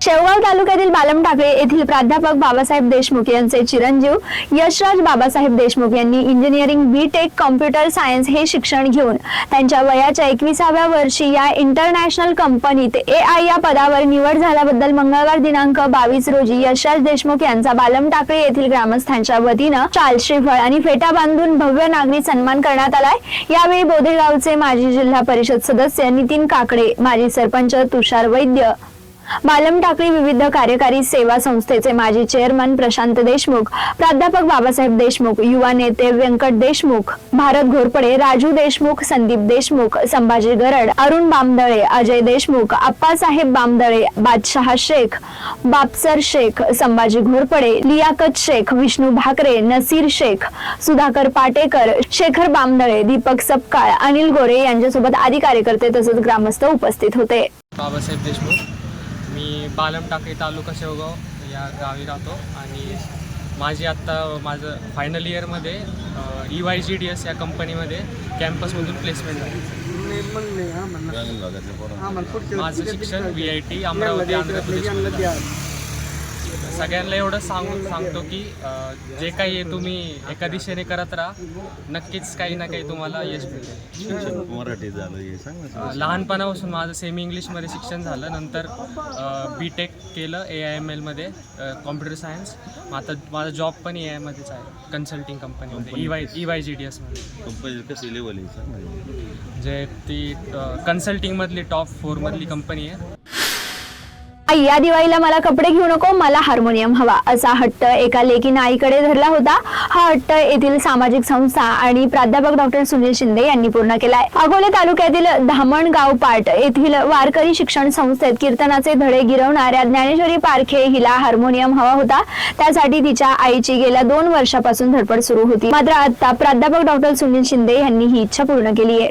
शेवगाव तालुक्यातील बालम ठाकरे येथील प्राध्यापक बाबासाहेब देशमुख यांचे चिरंजीव यशराज बाबासाहेब देशमुख यांनी engineering B tech computer science हे शिक्षण घेऊन त्यांच्या वयाच्या एकविसाव्या वर्षी या इंटरनॅशनल कंपनीत ए आय या पदावर निवड झाल्याबद्दल मंगळवार दिनांक बावीस रोजी यशराज देशमुख यांचा बालम ठाकरे येथील ग्रामस्थांच्या वतीनं चाल श्रीफळ आणि फेटा बांधून भव्य नागरी सन्मान करण्यात आलाय. यावेळी बोधेगावचे माजी जिल्हा परिषद सदस्य नितीन काकडे माजी सरपंच तुषार वैद्य बालम टाकळी विविध कार्यकारी सेवा संस्थेचे माजी चेअरमन प्रशांत देशमुख प्राध्यापक बाबासाहेब देशमुख युवा नेते व्यंकट देशमुख भारत घोरपडे राजू देशमुख संदीप देशमुख संभाजी गरड अरुण बामदळे अजय देशमुख आप्पासाहेब बामदळे बादशहा शेख बापसर शेख संभाजी घोरपडे लियाकत शेख विष्णू भाकरे नसीर शेख सुधाकर पाटेकर शेखर बामदळे दीपक सपकाळ अनिल गोरे यांच्यासोबत आदी कार्यकर्ते तसंच ग्रामस्थ उपस्थित होते. बाबासाहेब देशमुख मी बालम टाकळी तालुका शेवगाव या गावी राहतो आणि माझी आत्ता माझं फायनल इयरमध्ये E Y G D S या कंपनीमध्ये कॅम्पसमधून प्लेसमेंट झाली. माझं शिक्षण V I T Amaravati Andhra Pradesh सगळ्यांना एवढं सांगू सांगतो की जे काही आहे तुम्ही एका दिशेने करत राहा. नक्कीच काही ना काही तुम्हाला यश मिळेल शिक्षण मराठी झालं लहानपणापासून माझं सेमी इंग्लिशमध्ये शिक्षण झालं. नंतर बी टेक केलं ए आय एम एलमध्ये कॉम्प्युटर सायन्स आता माझा जॉब पण ए आयमध्येच आहे कन्सल्टिंग कंपनीमध्ये E Y E Y G D एसमध्ये कंपनी लेवल आहे जे ती कन्सल्टिंगमधली टॉप फोरमधली कंपनी आहे. आई या दिवाळीला मला कपडे घेऊ नको मला हार्मोनियम हवा असा हट्ट एका लेकीनं आईकडे धरला होता. हा हट्ट येथील सामाजिक संस्था आणि प्राध्यापक डॉक्टर सुनील शिंदे यांनी पूर्ण केलाय. अकोले तालुक्यातील धामणगाव पाट येथील वारकरी शिक्षण संस्थेत कीर्तनाचे धडे गिरवणाऱ्या ज्ञानेश्वरी पारखे हिला हार्मोनियम हवा होता. त्यासाठी तिच्या आईची गेल्या दोन वर्षापासून धडपड सुरू होती. मात्र आता प्राध्यापक डॉक्टर सुनील शिंदे यांनी ही इच्छा पूर्ण केली आहे.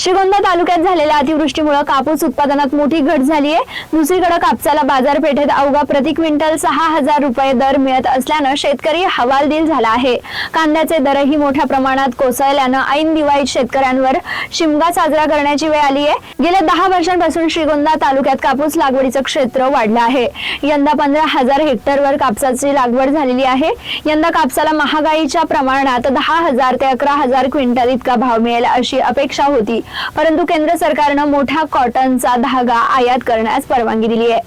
श्रीगोंदा तालुक्यात झालेल्या अतिवृष्टीमुळे कापूस उत्पादनात मोठी घट झाली आहे दुसरीकडे कापसाला बाजारपेठेत अवघा प्रति क्विंटल सहा हजार रुपये दर मिळत असल्यानं शेतकरी हवालदिल झाला आहे. कांद्याचे दरही मोठ्या प्रमाणात कोसळल्यानं ऐन दिवाळीत शेतकऱ्यांवर शिमगा साजरा करण्याची वेळ आली आहे गेल्या दहा वर्षांपासून श्रीगोंदा तालुक्यात कापूस लागवडीचं क्षेत्र वाढलं आहे. यंदा पंधरा हजार हेक्टरवर कापसाची लागवड झालेली आहे. यंदा कापसाला महागाईच्या प्रमाणात दहा हजार ते अकरा हजार क्विंटल इतका भाव मिळेल अशी अपेक्षा होती. परंतु केंद्र सरकारनं मोठ्या कॉटनचा धागा आयात करण्यास परवानगी दिली आहे.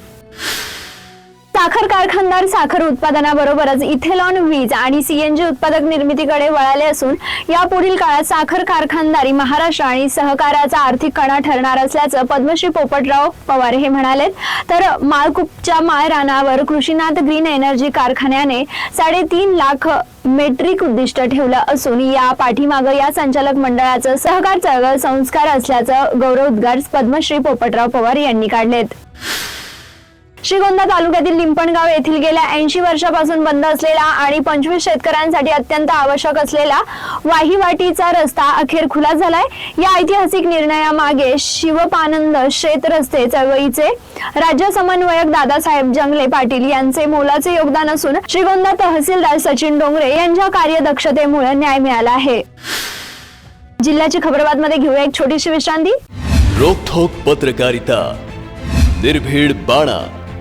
साखर कारखानदार साखर उत्पादनाबरोबरच इथेलॉन वीज आणि सीएनजी उत्पादक निर्मितीकडे वळाले असून यापुढील काळात साखर कारखानदारी महाराष्ट्र आणि सहकाराचा आर्थिक कणा ठरणार असल्याचं पद्मश्री पोपटराव पवार हे म्हणाले तर माळकुपच्या माळरानावर कृषीनाथ ग्रीन एनर्जी कारखान्याने साडेतीन लाख मेट्रिक उद्दिष्ट ठेवलं असून या पाठीमागं या संचालक मंडळाचं सहकार चळवळ संस्कार असल्याचं गौरवोद्गार पद्मश्री पोपटराव पवार यांनी काढलेत. श्रीगोंदा तालुक्यातील लिंपणगाव येथील गेल्या ऐंशी वर्षापासून बंद असलेला आणि पंचवीस शेतकऱ्यांसाठी अत्यंत आवश्यक असलेला वाहिवाटीचा रस्ता अखेर खुला झालाय. या ऐतिहासिक निर्णयामागे शिवपानंद शेत रस्ते चळवळीचे राज्य समन्वयक दादासाहेब जंगले पाटील यांचे मोलाचे योगदान असून श्रीगोंदा तहसीलदार सचिन डोंगरे यांच्या कार्यदक्षतेमुळे न्याय मिळाला आहे. जिल्ह्याची खबरबादमध्ये घेऊया एक छोटीशी विश्रांती. रोखोक पत्रकारिता. निर्भीड बाणा.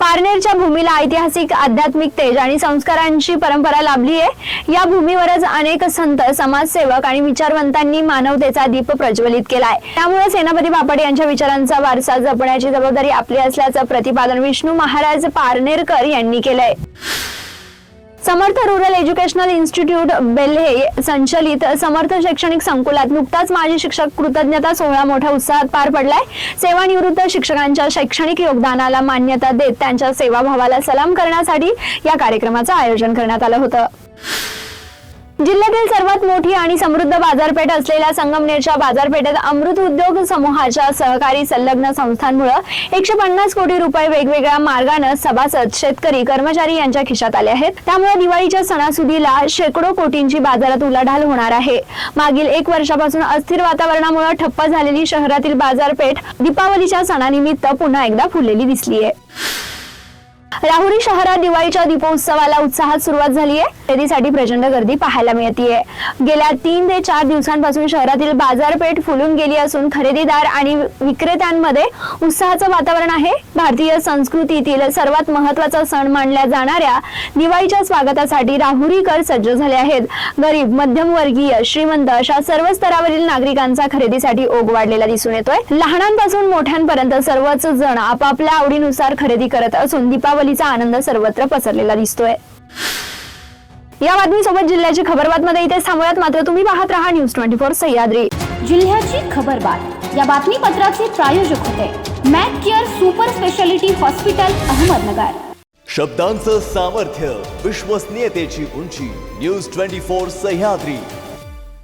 पारनेरच्या भूमीला ऐतिहासिक आध्यात्मिक तेज आणि संस्कारांची परंपरा लाभली आहे. या भूमीवरच अनेक संत समाजसेवक आणि विचारवंतांनी मानवतेचा दीप प्रज्वलित केलाय. त्यामुळे सेनापती बापट यांच्या विचारांचा वारसा जपण्याची जबाबदारी आपली असल्याचं प्रतिपादन विष्णू महाराज पारनेरकर यांनी केलंय. Samarth rural educational institute Belhe संचलित समर्थ शैक्षणिक संकुलात नुकताच माजी शिक्षक कृतज्ञता सोहळा मोठ्या उत्साहात पार पडलाय. सेवानिवृत्त शिक्षकांच्या शैक्षणिक योगदानाला मान्यता देत त्यांच्या सेवाभावाला सलाम करण्यासाठी या कार्यक्रमाचं आयोजन करण्यात आलं होतं. जिल्ह्यातील सर्वात मोठी आणि समृद्ध बाजारपेठ असलेल्या संगमनेरच्या बाजारपेठेत अमृत उद्योग समूहाच्या सहकारी संलग्न संस्थांमुळे एकशे पन्नास कोटी रुपये वेगवेगळ्या मार्गानं सभासद शेतकरी कर्मचारी यांच्या खिशात आले आहेत. त्यामुळे दिवाळीच्या सणासुदीला शेकडो कोटींची बाजारात उलाढाल होणार आहे. मागील एक वर्षापासून अस्थिर वातावरणामुळे ठप्प झालेली शहरातील बाजारपेठ दीपावलीच्या सणानिमित्त पुन्हा एकदा फुललेली दिसली आहे राहुरी शहरात दिवाळीच्या दीपोत्सवाला उत्साहात सुरुवात झाली आहे खरेदीसाठी प्रचंड गर्दी पाहायला मिळतीये. गेल्या तीन ते चार दिवसांपासून शहरातील बाजारपेठ फुलून गेली असून खरेदीदार आणि विक्रेत्यांमध्ये उत्साहाचं वातावरण आहे. भारतीय संस्कृतीतील सर्वात महत्त्वाचा सण मानल्या जाणाऱ्या दिवाळीच्या स्वागतासाठी राहुरीकर सज्ज झाले आहेत. गरीब मध्यमवर्गीय श्रीमंत अशा सर्व स्तरावरील नागरिकांचा खरेदीसाठी ओघ वाढलेला दिसून येतोय. लहानांपासून मोठ्यांपर्यंत सर्वच जण आपापल्या आवडीनुसार खरेदी करत असून दीपावली दीपावलीचा आनंद सर्वत्र पसरलेला दिसतोय. या बातमीसोबत जिल्ह्याची खबर बातमध्ये इथेच थांबूयात. मात्र तुम्ही पाहत राहा न्यूज ट्वेंटी फोर सह्याद्री. जिल्ह्याची खबरबात. या बातमीपत्राचे प्रायोजक होते. Mac care super speciality hospital Ahmednagar. शब्दांचं सामर्थ्य विश्वसनीयतेची उंची न्यूज ट्वेंटी फोर सह्याद्री.